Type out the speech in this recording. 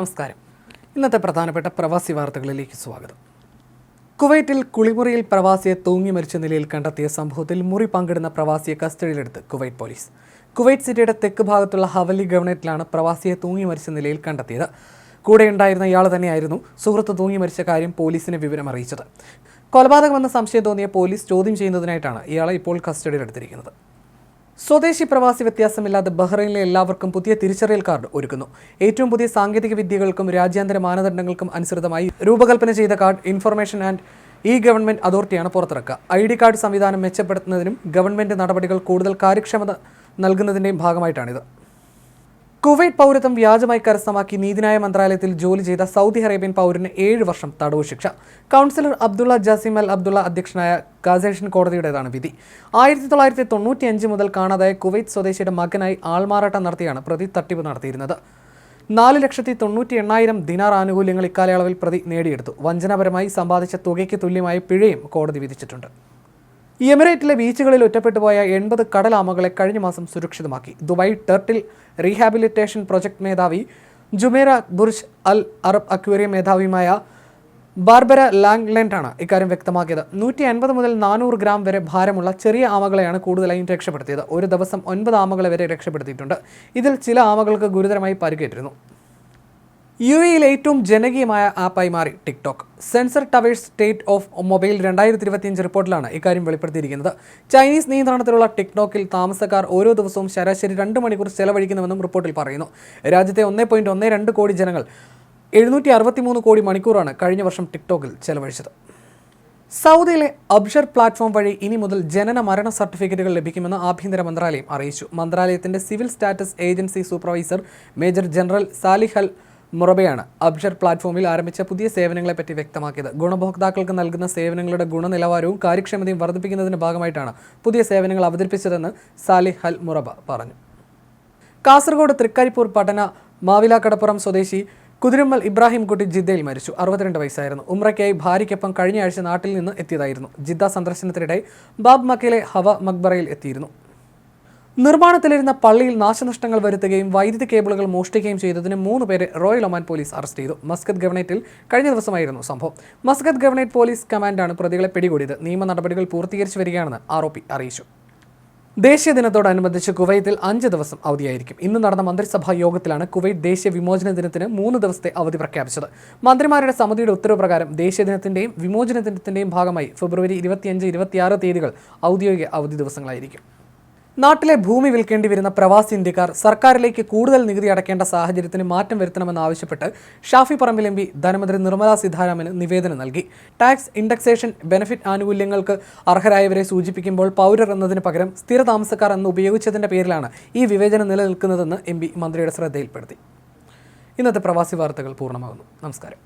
നമസ്കാരം. ഇന്നത്തെ പ്രധാനപ്പെട്ട പ്രവാസി വാർത്തകളിലേക്ക് സ്വാഗതം. കുവൈറ്റിൽ കുളിമുറിയിൽ പ്രവാസിയെ തൂങ്ങി മരിച്ച നിലയിൽ കണ്ടെത്തിയ സംഭവത്തിൽ മുറി പങ്കിടുന്ന പ്രവാസിയെ കസ്റ്റഡിയിലെടുത്ത് കുവൈറ്റ് പോലീസ്. കുവൈറ്റ് സിറ്റിയുടെ തെക്ക് ഭാഗത്തുള്ള ഹവലി ഗവർണേറ്റിലാണ് പ്രവാസിയെ തൂങ്ങി മരിച്ച നിലയിൽ കണ്ടെത്തിയത്. കൂടെയുണ്ടായിരുന്ന ഇയാൾ തന്നെയായിരുന്നു സുഹൃത്ത് തൂങ്ങി മരിച്ച കാര്യം പോലീസിനെ വിവരം അറിയിച്ചത്. കൊലപാതകമെന്ന സംശയം തോന്നിയ പോലീസ് ചോദ്യം ചെയ്യുന്നതിനായിട്ടാണ് ഇയാളെ ഇപ്പോൾ കസ്റ്റഡിയിലെടുത്തിരിക്കുന്നത്. സ്വദേശി പ്രവാസി വ്യത്യാസമില്ലാതെ ബഹ്റൈനിലെ എല്ലാവർക്കും പുതിയ തിരിച്ചറിയൽ കാർഡ് ഒരുക്കുന്നു. ഏറ്റവും പുതിയ സാങ്കേതിക വിദ്യകൾക്കും രാജ്യാന്തര മാനദണ്ഡങ്ങൾക്കും അനുസൃതമായി രൂപകൽപ്പന ചെയ്ത card information and e government അതോറിറ്റിയാണ് പുറത്തിറക്കുക. ഐ ഡി കാർഡ് സംവിധാനം മെച്ചപ്പെടുത്തുന്നതിനും ഗവൺമെന്റ് നടപടികൾ കൂടുതൽ കാര്യക്ഷമത നൽകുന്നതിന്റെയും ഭാഗമായിട്ടാണിത്. കുവൈറ്റ് പൗരത്വം വ്യാജമായി കരസ്ഥമാക്കി നീതിന്യായ മന്ത്രാലയത്തിൽ ജോലി ചെയ്ത സൗദി അറേബ്യൻ പൗരന് ഏഴ് വർഷം തടവ് ശിക്ഷ councillor Abdullah Jasim Al Abdullah അധ്യക്ഷനായ കാസേഷൻ കോടതിയുടേതാണ് വിധി. ആയിരത്തി തൊള്ളായിരത്തി തൊണ്ണൂറ്റി അഞ്ച് മുതൽ കാണാതായ കുവൈറ്റ് സ്വദേശിയുടെ മകനായി ആൾമാറാട്ടം നടത്തിയാണ് പ്രതി തട്ടിപ്പ് നടത്തിയിരുന്നത്. നാല് ലക്ഷത്തി തൊണ്ണൂറ്റി എണ്ണായിരം ദിനാർ ആനുകൂല്യങ്ങൾ ഇക്കാലയളവിൽ പ്രതി നേടിയെടുത്തു. വഞ്ചനാപരമായി സമ്പാദിച്ച തുകയ്ക്ക് തുല്യമായ പിഴയും കോടതി വിധിച്ചിട്ടുണ്ട്. എമിറേറ്റിലെ ബീച്ചുകളിൽ ഒറ്റപ്പെട്ടു പോയ എൺപത് കടലാമകളെ കഴിഞ്ഞ മാസം സുരക്ഷിതമാക്കി. ദുബായ് ടെർട്ടിൽ റീഹാബിലിറ്റേഷൻ പ്രൊജക്ട് മേധാവി Jumeirah Burj Al Arab aquarium മേധാവിയുമായ Barbara ലാംഗ്ലൻഡാണ് ഇക്കാര്യം വ്യക്തമാക്കിയത്. നൂറ്റി അൻപത് മുതൽ നാനൂറ് ഗ്രാം വരെ ഭാരമുള്ള ചെറിയ ആമകളെയാണ് കൂടുതലായും രക്ഷപ്പെടുത്തിയത്. ഒരു ദിവസം ഒൻപത് ആമകളെ വരെ രക്ഷപ്പെടുത്തിയിട്ടുണ്ട്. ഇതിൽ ചില ആമകൾക്ക് ഗുരുതരമായി പരിക്കേറ്റിരുന്നു. യു എയിൽ ഏറ്റവും ജനകീയമായ ആപ്പായി മാറി TikTok. Sensor Towers state of mobile രണ്ടായിരത്തി ഇരുപത്തിയഞ്ച് റിപ്പോർട്ടിലാണ് ഇക്കാര്യം വെളിപ്പെടുത്തിയിരിക്കുന്നത്. ചൈനീസ് നിയന്ത്രണത്തിലുള്ള ടിക്ടോക്കിൽ താമസക്കാർ ഓരോ ദിവസവും ശരാശരി രണ്ട് മണിക്കൂർ ചെലവഴിക്കുന്നുവെന്നും റിപ്പോർട്ടിൽ പറയുന്നു. രാജ്യത്തെ ഒന്നേ പോയിന്റ് ഒന്ന് രണ്ട് കോടി ജനങ്ങൾ എഴുന്നൂറ്റി അറുപത്തിമൂന്ന് കോടി മണിക്കൂറാണ് കഴിഞ്ഞ വർഷം ടിക്ടോക്കിൽ ചെലവഴിച്ചത്. സൗദിയിലെ അബ്ഷർ പ്ലാറ്റ്ഫോം വഴി ഇനി മുതൽ ജനന മരണ സർട്ടിഫിക്കറ്റുകൾ ലഭിക്കുമെന്ന് ആഭ്യന്തര മന്ത്രാലയം അറിയിച്ചു. മന്ത്രാലയത്തിന്റെ civil status agency supervisor major general Salih Al മുറബയാണ് Absher പ്ലാറ്റ്ഫോമിൽ ആരംഭിച്ച പുതിയ സേവനങ്ങളെപ്പറ്റി വ്യക്തമാക്കിയത്. ഗുണഭോക്താക്കൾക്ക് നൽകുന്ന സേവനങ്ങളുടെ ഗുണനിലവാരവും കാര്യക്ഷമതയും വർദ്ധിപ്പിക്കുന്നതിന്റെ ഭാഗമായിട്ടാണ് പുതിയ സേവനങ്ങൾ അവതരിപ്പിച്ചതെന്ന് സാലിഹ് മുറബ പറഞ്ഞു. കാസർഗോഡ് തൃക്കരിപ്പൂർ പട്ടണ മാവിലാക്കടപ്പുറം സ്വദേശി കുതിരമ്മൽ ഇബ്രാഹിംകുട്ടി ജിദ്ദയിൽ മരിച്ചു. അറുപത്തിരണ്ട് വയസ്സായിരുന്നു. ഉമ്രയ്ക്കായി ഭാര്യയ്ക്കൊപ്പം കഴിഞ്ഞയാഴ്ച നാട്ടിൽ നിന്ന് എത്തിയതായിരുന്നു. ജിദ്ദ സന്ദർശനത്തിനിടെ ബാബ് മക്കയിലെ ഹവ മക്ബറയിൽ എത്തിയിരുന്നു. നിർമ്മാണത്തിലിരുന്ന പള്ളിയിൽ നാശനഷ്ടങ്ങൾ വരുത്തുകയും വൈദ്യുതി കേബിളുകൾ മോഷ്ടിക്കുകയും ചെയ്തതിന് മൂന്ന് പേരെ റോയൽ ഒമാൻ പോലീസ് അറസ്റ്റ് ചെയ്തു. മസ്കത്ത് ഗവർണേറ്റിൽ കഴിഞ്ഞ ദിവസമായിരുന്നു സംഭവം. മസ്കത്ത് ഗവർണേറ്റ് പോലീസ് കമാൻഡാണ് പ്രതികളെ പിടികൂടിയത്. നിയമ നടപടികൾ പൂർത്തീകരിച്ചു വരികയാണെന്ന് ആരോപി അറിയിച്ചു. ദേശീയ ദിനത്തോടനുബന്ധിച്ച് കുവൈത്തിൽ അഞ്ച് ദിവസം അവധിയായിരിക്കും. ഇന്ന് നടന്ന മന്ത്രിസഭാ യോഗത്തിലാണ് കുവൈറ്റ് ദേശീയ വിമോചന ദിനത്തിന് മൂന്ന് ദിവസത്തെ അവധി പ്രഖ്യാപിച്ചത്. മന്ത്രിമാരുടെ സമിതിയുടെ ഉത്തരവ് പ്രകാരം ദേശീയ ദിനത്തിന്റെയും വിമോചന ദിനത്തിന്റെയും ഭാഗമായി ഫെബ്രുവരി ഇരുപത്തിയഞ്ച് ഇരുപത്തിയാറ് തീയതികൾ ഔദ്യോഗിക അവധി ദിവസങ്ങളായിരിക്കും. നാട്ടിലെ ഭൂമി വിൽക്കേണ്ടി വരുന്ന പ്രവാസി ഇന്ത്യക്കാർ സർക്കാരിലേക്ക് കൂടുതൽ നികുതി അടക്കേണ്ട സാഹചര്യത്തിന് മാറ്റം വരുത്തണമെന്നാവശ്യപ്പെട്ട് ഷാഫി പറമ്പിൽ എം പി ധനമന്ത്രി നിർമ്മലാ സീതാരാമന് നിവേദനം നൽകി. ടാക്സ് ഇൻഡക്സേഷൻ ബെനഫിറ്റ് ആനുകൂല്യങ്ങൾക്ക് അർഹരായവരെ സൂചിപ്പിക്കുമ്പോൾ പൗരർ എന്നതിന് പകരം സ്ഥിര താമസക്കാർ എന്ന് ഉപയോഗിച്ചതിന്റെ പേരിലാണ് ഈ വിവേചനം നിലനിൽക്കുന്നതെന്ന് എം മന്ത്രിയുടെ ശ്രദ്ധയിൽപ്പെടുത്തി. ഇന്നത്തെ പ്രവാസി വാർത്തകൾ പൂർണമാകുന്നു. നമസ്കാരം.